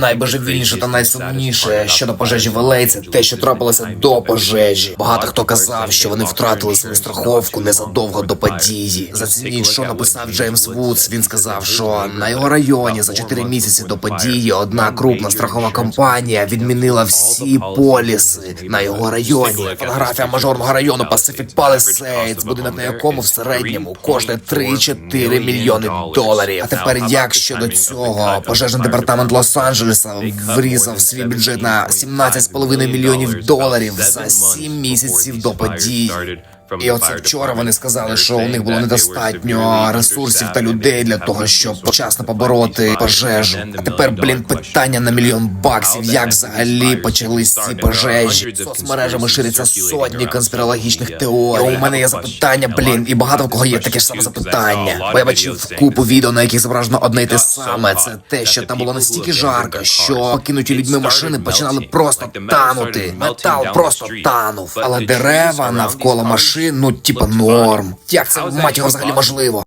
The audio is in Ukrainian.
Найбожевільніше та найсумніше щодо пожежі в це те, що трапилося до пожежі. Багато хто казав, що вони втратили свою страховку незадовго до події. Зацініть, що написав Джеймс Вудс. Він сказав, що на його районі за 4 місяці до події одна крупна страхова компанія відмінила всі поліси на його районі. Фотографія мажорного району Pacific Palisades, будинок на якому в середньому коштує 3-4 мільйони доларів. А тепер як щодо цього пожежний департамент Лос-Анджелеса врізав свій бюджет на 17,5 мільйонів доларів за 7 місяців до подій. І оце вчора вони сказали, що у них було недостатньо ресурсів та людей для того, щоб вчасно побороти пожежу. А тепер, блін, питання на мільйон баксів. Як взагалі почались ці пожежі? Соцмережами ширяться сотні конспірологічних теорій. У мене є запитання, блін, і багато в кого є таке ж саме запитання. Бо я бачив купу відео, на яких зображено одне й те саме. Це те, що там було настільки жарко, що покинуті людьми машини починали просто танути. Метал просто танув. Але дерева навколо машин, ну типа норм. Як це мать його взагалі можливо?